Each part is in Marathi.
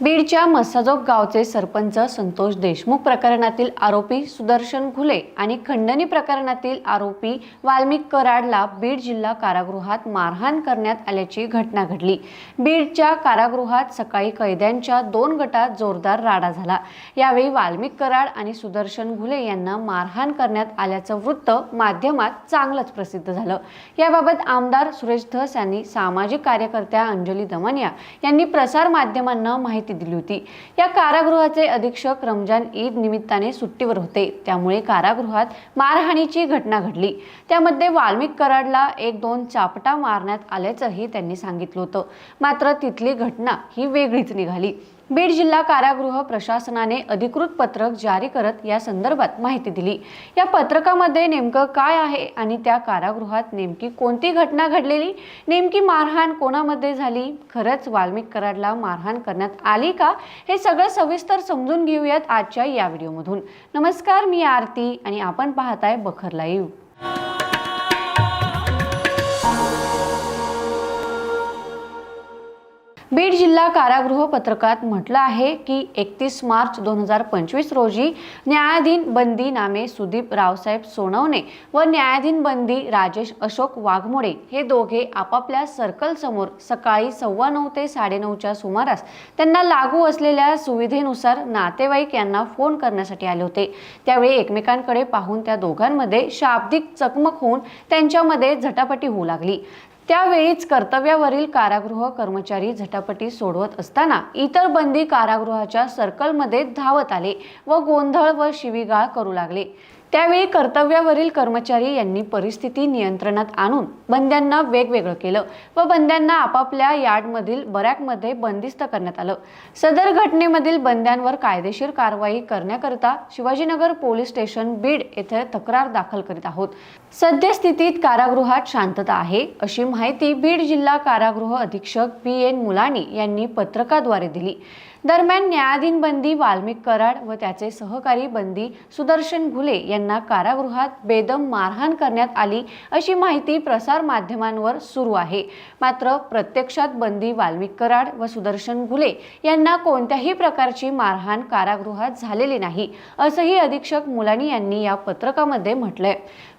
बीडच्या मस्साजोग गावचे सरपंच संतोष देशमुख प्रकरणातील आरोपी सुदर्शन घुले आणि खंडणी प्रकरणातील आरोपी वाल्मिक कराडला बीड जिल्हा कारागृहात मारहाण करण्यात आल्याची घटना घडली. बीडच्या कारागृहात सकाळी कैद्यांच्या दोन गटात जोरदार राडा झाला. यावेळी वाल्मिक कराड आणि सुदर्शन घुले यांना मारहाण करण्यात आल्याचं वृत्त माध्यमात चांगलंच प्रसिद्ध झालं. याबाबत आमदार सुरेश धस यांनी सामाजिक कार्यकर्त्या अंजली दमनिया यांनी प्रसार माध्यमांना माहिती दिली होती. या कारागृहाचे अधीक्षक रमजान ईद निमित्ताने सुट्टीवर होते. त्यामुळे कारागृहात मारहाणीची घटना घडली. त्यामध्ये वाल्मिक कराडला एक दोन चापटा मारण्यात आल्याचंही त्यांनी सांगितलं होतं. मात्र तिथली घटना ही वेगळीच निघाली. बीड जिल्हा कारागृह प्रशासनाने अधिकृत पत्रक जारी करत या संदर्भात माहिती दिली. या पत्रकामध्ये नेमकं काय आहे आणि त्या कारागृहात नेमकी कोणती घटना घडलेली? नेमकी मारहाण कोणामध्ये झाली? खरंच वाल्मिक कराडला मारहाण करण्यात आली का? हे सगळं सविस्तर समजून घेऊयात आजच्या या व्हिडिओमधून. नमस्कार मी आरती आणि आपण पाहताय बखर लाईव्ह. बीड जिल्हा कारागृह पत्रकात म्हटलं आहे की एकतीस मार्च दोन हजार पंचवीस रोजी न्यायाधीन बंदी नामे सुदीप रावसाहेब सोनवणे व न्यायाधीन बंदी राजेश अशोक वाघमोडे हे दोघे आपापल्या सर्कलसमोर सकाळी सव्वा नऊ ते साडेनऊच्या सुमारास त्यांना लागू असलेल्या सुविधेनुसार नातेवाईक यांना फोन करण्यासाठी आले होते. त्यावेळी एकमेकांकडे पाहून त्या दोघांमध्ये शाब्दिक चकमक होऊन त्यांच्यामध्ये झटापटी होऊ लागली. त्यावेळीच कर्तव्यावरील कारागृह कर्मचारी झटापटी सोडवत असताना इतर बंदी कारागृहाच्या सर्कलमध्ये धावत आले व गोंधळ व शिवीगाळ करू लागले. त्यावेळी कर्तव्यावरील कर्मचारी यांनी परिस्थिती नियंत्रणात आणून बंद्यांना वेगवेगळं केलं व बंद्यांना आपापल्या यार्डमधील बरॅकमध्ये बंदिस्त करण्यात आलं. सदर घटनेमधील बंद्यांवर कायदेशीर कारवाई करण्याकरिता शिवाजीनगर पोलीस स्टेशन बीड येथे तक्रार दाखल करीत आहोत. सद्यस्थितीत कारागृहात शांतता आहे अशी माहिती बीड जिल्हा कारागृह अधीक्षक बी एन मुलानी यांनी पत्रकाद्वारे दिली. दरम्यान न्यायाधीन बंदी वाल्मिक कराड व त्याचे सहकारी बंदी सुदर्शन घुले यांना कारागृहात बेदम मारहाण करण्यात आली अशी माहिती प्रसार माध्यमांवर सुरू आहे. मात्र प्रत्यक्षात बंदी वाल्मिक कराड व सुदर्शन घुले यांना कोणत्याही प्रकारची मारहाण कारागृहात झालेली नाही असंही अधीक्षक मुलानी यांनी या पत्रकामध्ये म्हटलंय.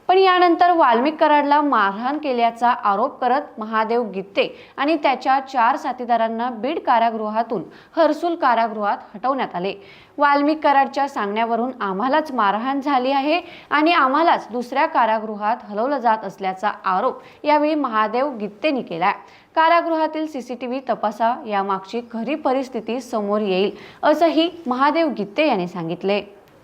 पण यानंतर वाल्मिक कराडला मारहाण केल्याचा आरोप करत महादेव गित्ते आणि त्याच्या चार साथीदारांना बीड कारागृहातून हर्सुल कारागृहात हटवण्यात आले. वाल्मिक कराडच्या सांगण्यावरून आम्हालाच मारहाण झाली आहे आणि आम्हालाच दुसऱ्या कारागृहात हलवलं जात असल्याचा आरोप यावेळी महादेव गित्तेनी केला कारागृहातील सीसीटीव्ही तपासा यामागची खरी परिस्थिती समोर येईल असंही महादेव गित्ते यांनी सांगितले.